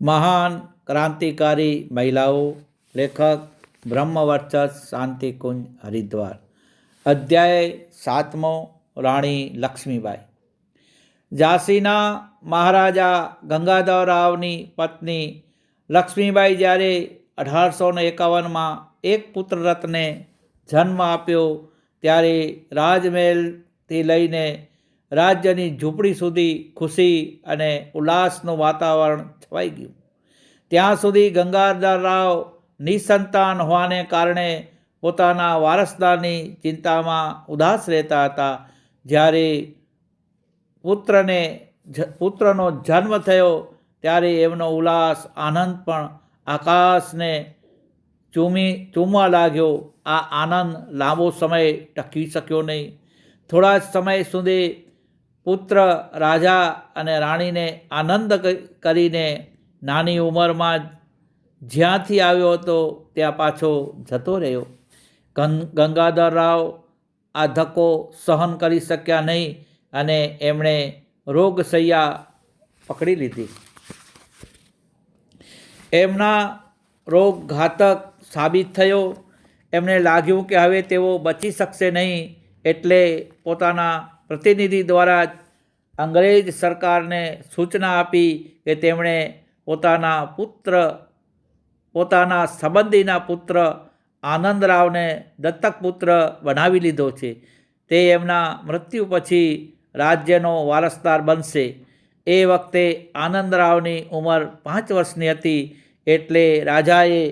મહાન ક્રાંતિકારી મહિલાઓ, લેખક બ્રહ્મવર્ચસ શાંતિકુંજ હરિદ્વાર. અધ્યાય સાતમો, રાણી લક્ષ્મીબાઈ. ઝાંસીના મહારાજા ગંગાધરરાવની પત્ની લક્ષ્મીબાઈ જ્યારે અઢારસો ને એકાવનમાં એક પુત્ર રત્ને જન્મ આપ્યો, ત્યારે રાજમહેલથી લઈને રાજ્યની ઝૂંપડી સુધી ખુશી અને ઉલ્લાસનું વાતાવરણ છવાઈ ગયું. ત્યાં સુધી ગંગાધરરાવ નિસંતાન હોવાને કારણે પોતાના વારસદારની ચિંતામાં ઉદાસ રહેતા હતા. જ્યારે પુત્રને પુત્રનો જન્મ થયો ત્યારે એમનો ઉલ્લાસ, આનંદ પણ આકાશને ચૂમી, ચૂમવા લાગ્યો. આ આનંદ લાંબો સમય ટકી શક્યો નહીં. થોડા જ સમય સુધી પુત્ર, રાજા અને રાણીને આનંદ કરીને નાની ઉંમરમાં જ્યાંથી આવ્યો હતો, ત્યાં પાછો જતો રહ્યો. ગંગાધર રાવ આ ધક્કો સહન કરી શક્યા નહીં અને એમણે રોગશૈયા પકડી લીધી. એમના રોગ ઘાતક સાબિત થયો. એમને લાગ્યું કે હવે તેઓ બચી શકશે નહીં એટલે પોતાના પ્રતિનિધિ દ્વારા અંગ્રેજ સરકારને સૂચના આપી કે તેમણે પોતાના પુત્ર, પોતાના સંબંધીના પુત્ર આનંદરાવને દત્તક પુત્ર બનાવી લીધો છે. તે એમના મૃત્યુ પછી રાજ્યનો વારસદાર બનશે. એ વખતે આનંદરાવની ઉંમર પાંચ વર્ષની હતી એટલે રાજાએ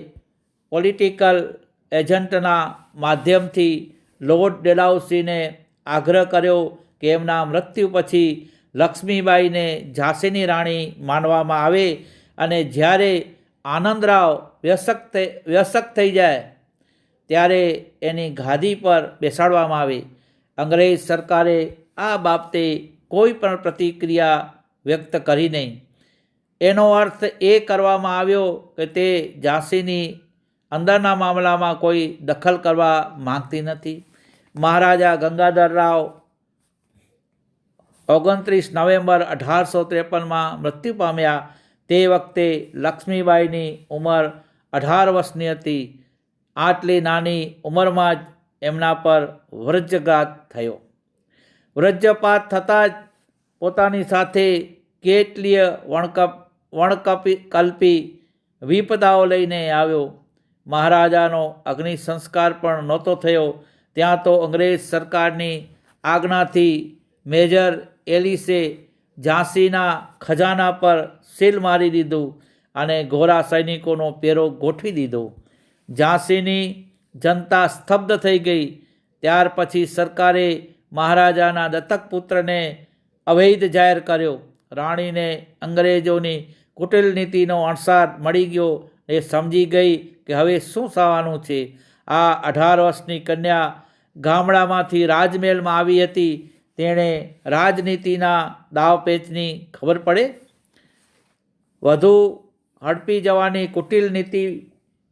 પોલિટિકલ એજન્ટના માધ્યમથી લોર્ડ ડેલાઉસીને આગ્રહ કર્યો કે એમના મૃત્યુ પછી લક્ષ્મીબાઈને ઝાંસીની રાણી માનવામાં આવે અને જ્યારે આનંદરાવ વ્યસક વ્યસક થઈ જાય, ત્યારે એની ગાદી પર બેસાડવામાં આવે. અંગ્રેજ સરકારે આ બાબતે કોઈ પણ પ્રતિક્રિયા વ્યક્ત કરી નહીં. એનો અર્થ એ કરવામાં આવ્યો કે તે ઝાંસીની અંદરના મામલામાં કોઈ દખલ કરવા માંગતી નથી. મહારાજા ગંગાધરરાવ ઓગણત્રીસ નવેમ્બર અઢારસો ત્રેપનમાં મૃત્યુ પામ્યા. તે વખતે લક્ષ્મીબાઈની ઉંમર અઢાર વર્ષની હતી. આટલી નાની ઉંમરમાં જ એમના પર વૃજ્જઘાત થયો. વૃજ્જપાત થતાં જ પોતાની સાથે કેટલીય વણકપ, વણકપી, કલ્પી વિપદાઓ લઈને આવ્યો. મહારાજાનો અગ્નિ સંસ્કાર પણ નહોતો થયો. ત્યાં તો અંગ્રેજ સરકારની આજ્ઞાથી મેજર એલિસે ઝાંસીના ખજાના પર સીલ મારી દીધું અને ગોરા સૈનિકોનો પેરો ગોઠવી દીધો. ઝાંસીની જનતા સ્તબ્ધ થઈ ગઈ. ત્યાર પછી સરકારે મહારાજાના દત્તક પુત્રને અવૈધ જાહેર કર્યો. રાણીને અંગ્રેજોની કુટિલ નીતિનો અણસાર મળી ગયો એ સમજી ગઈ કે હવે શું થવાનું છે. આ અઢાર વર્ષની કન્યા ગામડામાંથી રાજમહેલમાં આવી હતી. તેણે રાજનીતિના દાવપેચની ખબર પડે? વધુ હડપી જવાની કુટિલ નીતિ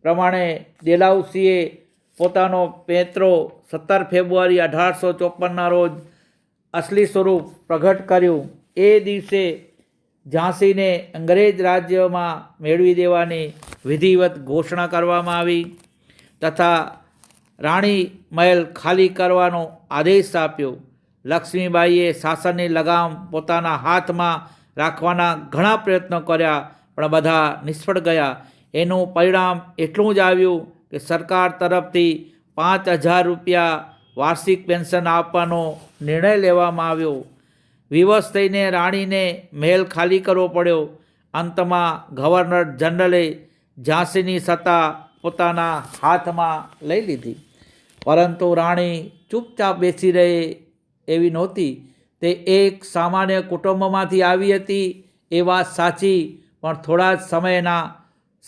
પ્રમાણે ડેલાઉસીએ પોતાનો પેત્રો સત્તર ફેબ્રુઆરી અઢારસો ચોપનના રોજ અસલી સ્વરૂપ પ્રગટ કર્યું. એ દિવસે ઝાંસીને અંગ્રેજ રાજ્યમાં મેળવી દેવાની વિધિવત ઘોષણા કરવામાં આવી તથા રાણી મહેલ ખાલી કરવાનો આદેશ આપ્યો. લક્ષ્મીબાઈએ શાસનની લગામ પોતાના હાથમાં રાખવાના ઘણા પ્રયત્નો કર્યા, પણ બધા નિષ્ફળ ગયા. એનું પરિણામ એટલું જ આવ્યું કે સરકાર તરફથી પાંચ હજાર રૂપિયા વાર્ષિક પેન્શન આપવાનો નિર્ણય લેવામાં આવ્યો. વિવશ થઈને રાણીને મહેલ ખાલી કરવો પડ્યો. અંતમાં ગવર્નર જનરલે ઝાંસીની સત્તા પોતાના હાથમાં લઈ લીધી. પરંતુ રાણી ચૂપચાપ બેસી રહે. એવી નહોતી. તે એક સામાન્ય કુટુંબમાંથી આવી હતી, એ વાત સાચી, પણ થોડા જ સમયના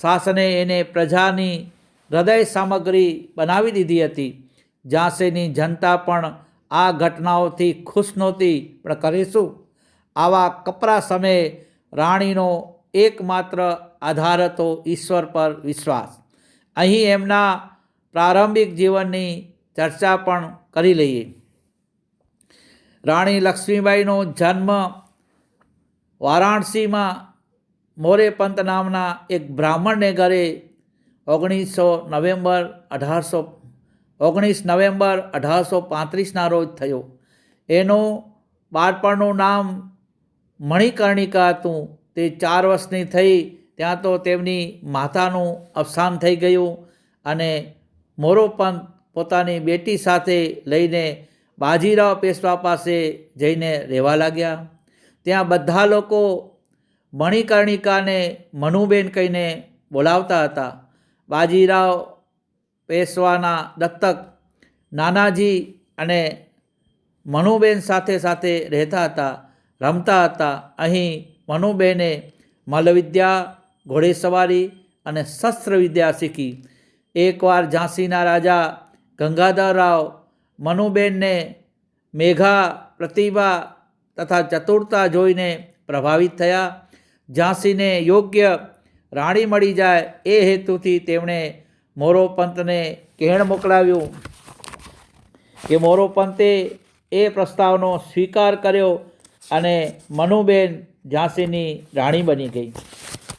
શાસને એને પ્રજાની હૃદય સામગ્રી બનાવી દીધી હતી. ઝાંસીની જનતા પણ આ ઘટનાઓથી ખુશ નહોતી. પણ કરીશું? આવા કપરા સમયે રાણીનો એકમાત્ર આધાર હતો ઈશ્વર પર વિશ્વાસ. અહીં એમના પ્રારંભિક જીવનની ચર્ચા પણ કરી લઈએ. રાણી લક્ષ્મીબાઈનો જન્મ વારાણસીમાં મોરે પંત નામના એક બ્રાહ્મણને ઘરે ઓગણીસો નવેમ્બર અઢારસો, ઓગણીસ નવેમ્બર અઢારસો પાંત્રીસના રોજ થયો. એનું બાળપણનું નામ મણિકર્ણિકા હતું. તે ચાર વર્ષની થઈ, ત્યાં તો તેમની માતાનું અવસાન થઈ ગયું અને મોરોપંત પોતાની બેટી સાથે લઈને બાજીરાવ પેશવા પાસે જઈને રહેવા લાગ્યા. ત્યાં બધા લોકો મણિકર્ણિકાને મનુબેન કહીને બોલાવતા હતા. બાજીરાવ પેશવાના દત્તક નાનાજી અને મનુબેન સાથે સાથે રહેતા હતા, રમતા હતા. અહીં મનુબેને મલ્લવિદ્યા ઘોડેસવારી અને શસ્ત્રવિદ્યા શીખી. એકવાર ઝાંસીના રાજા ગંગાધરરાવ મનુબેનને મેઘા, પ્રતિભા તથા ચતુરતા જોઈને પ્રભાવિત થયા. ઝાંસીને યોગ્ય રાણી મળી જાય એ હેતુથી તેમણે મોરોપંતને કહેણ મોકલાવ્યું કે મોરોપંતે એ પ્રસ્તાવનો સ્વીકાર કર્યો અને મનુબેન ઝાંસીની રાણી બની ગઈ.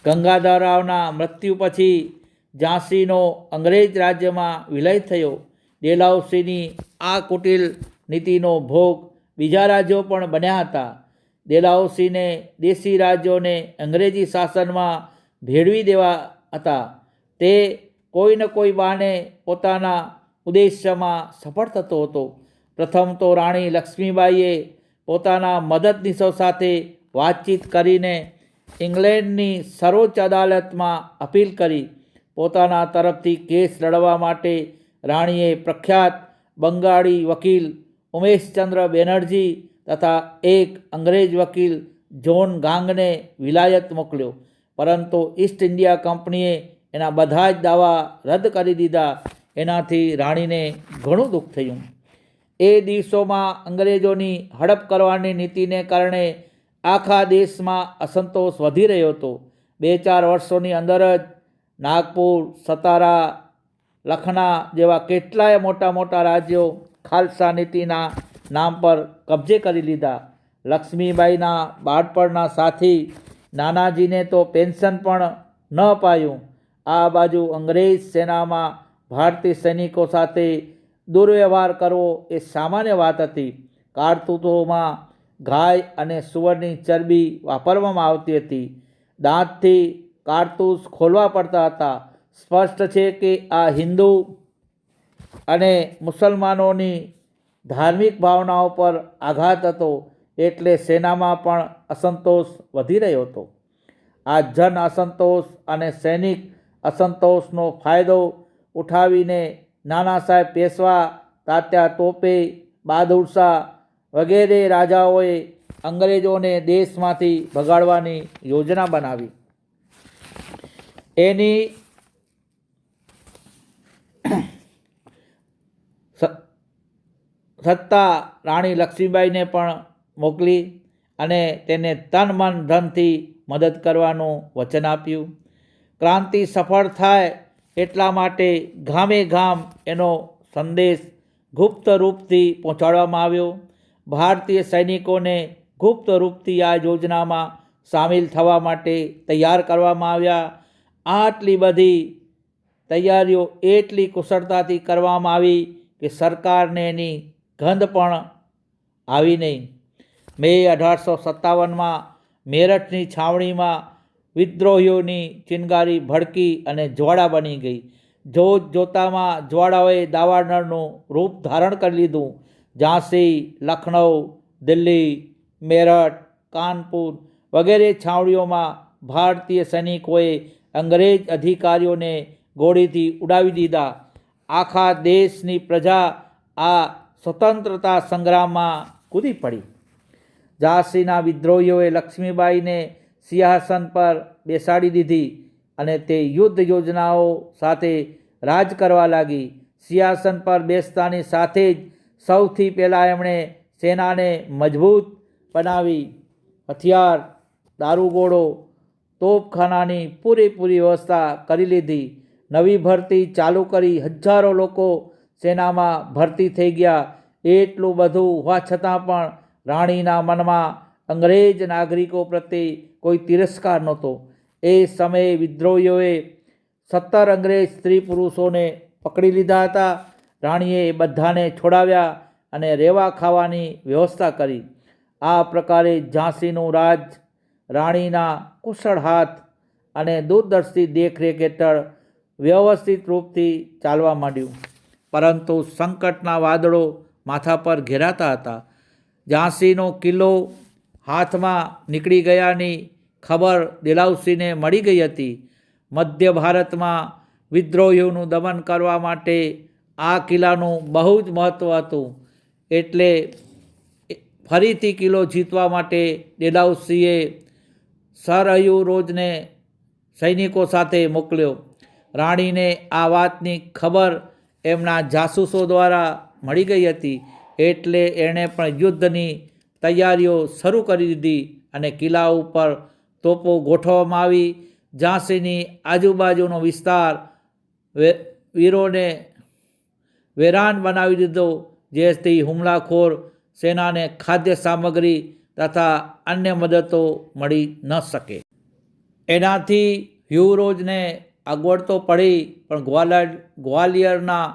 ગંગાધરરાવના મૃત્યુ પછી ઝાંસીનો અંગ્રેજ રાજ્યમાં વિલય થયો. ડેલાઉસીની આ કુટિલ નીતિનો ભોગ બીજા રાજ્યો પણ બન્યા હતા. ડેલાઉસીને દેશી રાજ્યોને અંગ્રેજી શાસનમાં ભેળવી દેવા હતા. તે કોઈ ને કોઈ બહાને પોતાના ઉદ્દેશ્યમાં સફળ થતો હતો. પ્રથમ તો રાણી લક્ષ્મીબાઈએ પોતાના મદદનીશો સાથે વાતચીત કરીને ઇંગ્લેન્ડની સર્વોચ્ચ અદાલતમાં અપીલ કરી. પોતાના તરફથી કેસ લડવા માટે રાણીએ પ્રખ્યાત બંગાળી વકીલ ઉમેશચંદ્ર બેનર્જી તથા એક અંગ્રેજ વકીલ જોન ગાંગને વિલાયત મોકલ્યો. પરંતુ ઈસ્ટ ઇન્ડિયા કંપનીએ એના બધા જ દાવા રદ કરી દીધા. એનાથી રાણીને ઘણું દુઃખ થયું. એ દિવસોમાં અંગ્રેજોની હડપ કરવાની નીતિને કારણે આખા દેશમાં અસંતોષ વધી રહ્યો હતો. બે ચાર વર્ષોની અંદર જ નાગપુર, સતારા લખના જેવા કેટલાય મોટા મોટા રાજ્યો ખાલસા નીતિના નામ પર કબજે કરી લીધા. લક્ષ્મીબાઈના બાળપણના સાથી નાનાજીને તો પેન્શન પણ ન અપાયું. આ બાજુ અંગ્રેજ સેનામાં ભારતીય સૈનિકો સાથે દુર્વ્યવહાર કરવો એ સામાન્ય વાત હતી. કારતૂતોમાં ગાય અને સુવરની ચરબી વાપરવામાં આવતી હતી. દાંતથી કારતૂસ ખોલવા પડતા હતા. સ્પષ્ટ છે કે આ હિન્દુ અને મુસલમાનોની ધાર્મિક ભાવનાઓ પર આઘાત હતો એટલે સેનામાં પણ અસંતોષ વધી રહ્યો હતો. આ જન અસંતોષ અને સૈનિક અસંતોષનો ફાયદો ઉઠાવીને નાના સાહેબ પેશવા, તાત્યા ટોપે બહાદુર વગેરે રાજાઓએ અંગ્રેજોને દેશમાંથી ભગાડવાની યોજના બનાવી. એની સત્તા રાણી લક્ષ્મીબાઈને પણ મોકલી અને તેને તન મન ધનથી મદદ કરવાનું વચન આપ્યું. ક્રાંતિ સફળ થાય એટલા માટે ગામે ગામ એનો સંદેશ ગુપ્ત રૂપથી પહોંચાડવામાં આવ્યો. ભારતીય સૈનિકોને ગુપ્ત રૂપથી આ યોજનામાં સામેલ થવા માટે તૈયાર કરવામાં આવ્યા. આટલી બધી તૈયારીઓ એટલી કુશળતાથી કરવામાં આવી કે સરકારને એની ગંધ પણ આવી નહીં. મે અઢારસો સત્તાવનમાં મેરઠની છાવણીમાં વિદ્રોહીઓની ચિનગારી ભડકી અને જ્વાળા બની ગઈ. જોત જોતામાં જ્વાળાઓએ દાવાનળનું રૂપ ધારણ કરી લીધું, ઝાંસી લખનઉ દિલ્હી, મેરઠ, કાનપુર વગેરે છાવણીઓમાં ભારતીય સૈનિકોએ અંગ્રેજ અધિકારીઓને ગોળીથી ઉડાવી દીધા. આખા દેશની પ્રજા આ સ્વતંત્રતા સંગ્રામમાં કૂદી પડી. ઝાંસીના વિદ્રોહીઓએ લક્ષ્મીબાઈને સિંહાસન પર બેસાડી દીધી અને તે યુદ્ધ યોજનાઓ સાથે રાજ કરવા લાગી. સિંહાસન પર બેસતાની સાથે જ સૌથી પહેલાં એમણે સેનાને મજબૂત બનાવી. હથિયાર, દારૂગોળો, તોપખાનાની પૂરેપૂરી વ્યવસ્થા કરી લીધી. નવી ભરતી ચાલુ કરી હજારો લોકો સેનામાં ભરતી થઈ ગયા. એટલું બધું હોવા છતાં પણ રાણીના મનમાં અંગ્રેજ નાગરિકો પ્રત્યે કોઈ તિરસ્કાર નહોતો. એ સમયે વિદ્રોહીઓએ સત્તર અંગ્રેજ સ્ત્રી પુરુષોને પકડી લીધા હતા. રાણીએ એ બધાને છોડાવ્યા અને રહેવા ખાવાની વ્યવસ્થા કરી. આ પ્રકારે ઝાંસીનું રાજ રાણીના કુશળ હાથ અને દૂરદર્શી દેખરેખ હેઠળ વ્યવસ્થિત રૂપથી ચાલવા માંડ્યું. પરંતુ સંકટના વાદળો માથા પર ઘેરાતા હતા. ઝાંસીનો કિલ્લો હાથમાં નીકળી ગયાની ખબર દિલાવસીને મળી ગઈ હતી. મધ્ય ભારતમાં વિદ્રોહીઓનું દમન કરવા માટે આ કિલ્લાનું બહુ જ મહત્ત્વ હતું. એટલે ફરીથી કિલ્લો જીતવા માટે ડેલાઉસીએ સરયુ રોજને સૈનિકો સાથે મોકલ્યો. રાણીને આ વાતની ખબર એમના જાસૂસો દ્વારા મળી ગઈ હતી. એટલે એણે પણ યુદ્ધની તૈયારીઓ શરૂ કરી દીધી અને કિલ્લા ઉપર તોપો ગોઠવવામાં આવી. ઝાંસીની આજુબાજુનો વિસ્તાર વીરોને વેરાન બનાવી દીધો, જેથી હુમલાખોર સેનાને ખાદ્ય સામગ્રી તથા અન્ય મદદો મળી ન શકે. એનાથી યુવરોજને અગવડ તો પડી, પણ ગ્વાલિયર ગ્વાલિયરના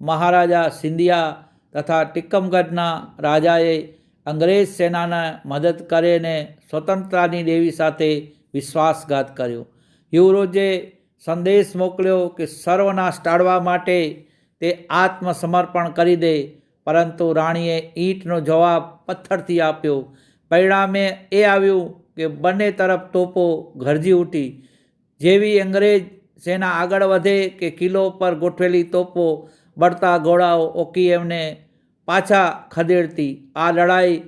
મહારાજા સિંધિયા તથા ટિક્કમગઢના રાજાએ અંગ્રેજ સેનાને મદદ કરીને સ્વતંત્રતાની દેવી સાથે વિશ્વાસઘાત કર્યો. યુવરોજે સંદેશ મોકલ્યો કે સર્વનાશ ટાળવા માટે તે આત્મસમર્પણ કરી દે, પરંતુ રાણીએ ઈંટનો જવાબ પથ્થરથી આપ્યો. પરિણામે એ આવ્યું કે બંને તરફ તોપો ગરજી ઉઠી. જેવી અંગ્રેજ સેના આગળ વધે કે કિલ્લો પર ગોઠવેલી તોપો, બળતા ઘોડાઓ ઓકી એમને પાછા ખદેડતી. આ લડાઈ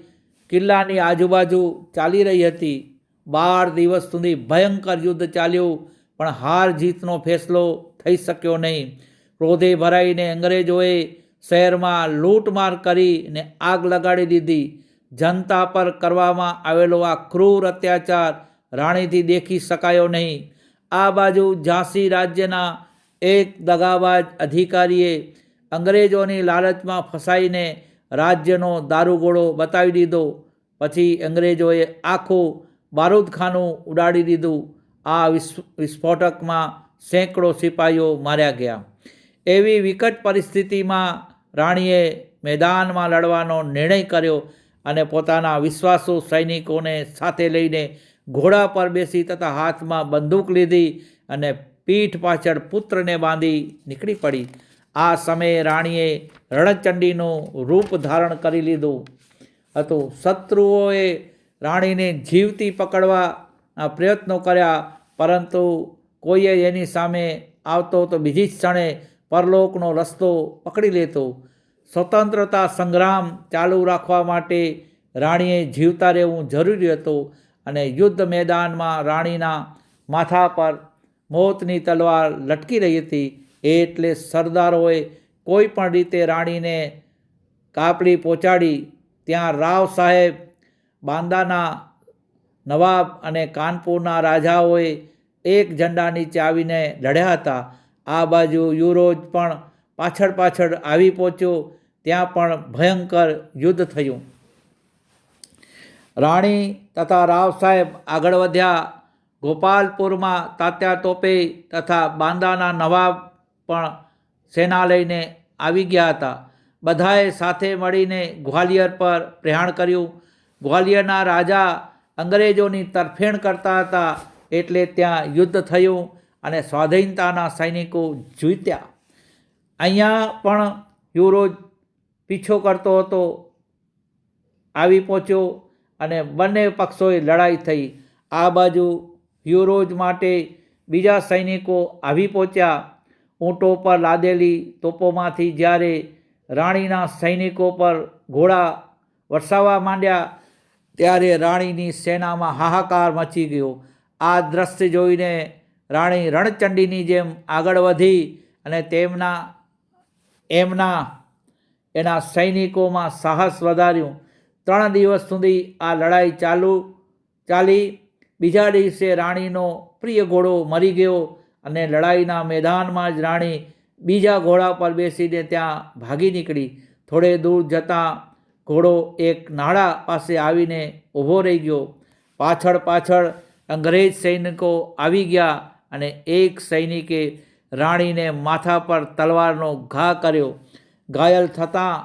કિલ્લાની આજુબાજુ ચાલી રહી હતી. બાર દિવસ સુધી ભયંકર યુદ્ધ ચાલ્યું, પણ હાર જીતનો ફેસલો થઈ શક્યો નહીં. ક્રોધે ભરાઈને અંગ્રેજોએ શહેરમાં લૂંટમાર કરીને આગ લગાડી દીધી. જનતા પર કરવામાં આવેલો આ ક્રૂર અત્યાચાર રાણીથી દેખી શકાયો નહીં. આ બાજુ ઝાંસી રાજ્યના એક દગાબાજ અધિકારીએ અંગ્રેજોની લાલચમાં ફસાઈને રાજ્યનો દારૂગોળો બતાવી દીધો. પછી અંગ્રેજોએ આખું બારૂદખાનું ઉડાડી દીધું. આ વિસ્ફ, વિસ્ફોટકમાં સેંકડો સિપાહીઓ માર્યા ગયા. એવી વિકટ પરિસ્થિતિમાં રાણીએ મેદાનમાં લડવાનો નિર્ણય કર્યો અને પોતાના વિશ્વાસુ સૈનિકોને સાથે લઈને ઘોડા પર બેસી તથા હાથમાં બંદૂક લીધી અને પીઠ પાછળ પુત્રને બાંધી નીકળી પડી. આ સમયે રાણીએ રણચંડીનું રૂપ ધારણ કરી લીધું હતું. શત્રુઓએ રાણીને જીવતી પકડવાના પ્રયત્નો કર્યા, પરંતુ કોઈએ એની સામે આવતો તો બીજી જ ક્ષણે પરલોકનો રસ્તો પકડી લેતો. સ્વતંત્રતા સંગ્રામ ચાલુ રાખવા માટે રાણીએ જીવતા રહેવું જરૂરી હતું. અને યુદ્ધ મેદાનમાં રાણીના માથા પર મોતની તલવાર લટકી રહી હતી. એટલે સરદારોએ કોઈ પણ રીતે રાણીને કાપડી પહોંચાડી, ત્યાં રાવ સાહેબ, બાંદાના નવાબ અને કાનપુરના રાજાઓએ એક ઝંડા નીચે આવીને લડ્યા હતા. આ બાજુ યુરોજ પણ પાછળ પાછળ આવી પહોંચ્યો. ત્યાં પણ ભયંકર યુદ્ધ થયું. રાણી તથા રાવ સાહેબ આગળ વધ્યા. ગોપાલપુરમાં તાત્યા તોપે તથા બાંદાના નવાબ પણ સેના લઈને આવી ગયા હતા. બધાએ સાથે મળીને ગ્વાલિયર પર પ્રયાણ કર્યું. ગ્વાલિયરના રાજા અંગ્રેજોની તરફેણ કરતા હતા એટલે ત્યાં યુદ્ધ થયું અને સ્વાધીનતાના સૈનિકો જીત્યા. અહીંયા પણ યુરોજ પીછો કરતો હતો. આવી પહોંચ્યો. અને બંને પક્ષોએ લડાઈ થઈ. આ બાજુ હ્યુરોજ માટે બીજા સૈનિકો આવી પહોંચ્યા. ઊંટો પર લાદેલી તોપોમાંથી જ્યારે રાણીના સૈનિકો પર ઘોડા વરસાવવા માંડ્યા, ત્યારે રાણીની સેનામાં હાહાકાર મચી ગયો. આ દ્રશ્ય જોઈને રાણી રણચંડીની જેમ આગળ વધી અને તેમના, એમના, એના સૈનિકોમાં સાહસ વધાર્યું. ત્રણ દિવસ સુધી આ લડાઈ ચાલુ ચાલી. બીજા દિવસે રાણીનો પ્રિય ઘોડો મરી ગયો અને લડાઈના મેદાનમાં જ રાણી બીજા ઘોડા પર બેસીને ત્યાં ભાગી નીકળી. થોડે દૂર જતાં ઘોડો એક નાળા પાસે આવીને ઊભો રહી ગયો. પાછળ પાછળ અંગ્રેજ સૈનિકો આવી ગયા અને એક સૈનિકે રાણીને માથા પર તલવારનો ઘા કર્યો. ઘાયલ થતાં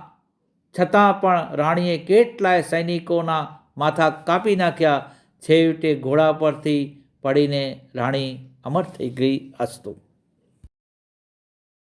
છતાં પણ રાણીએ કેટલાય સૈનિકોના માથા કાપી નાખ્યા. છેવટે ઘોડા પરથી પડીને રાણી અમર થઈ ગઈ અસ્તુ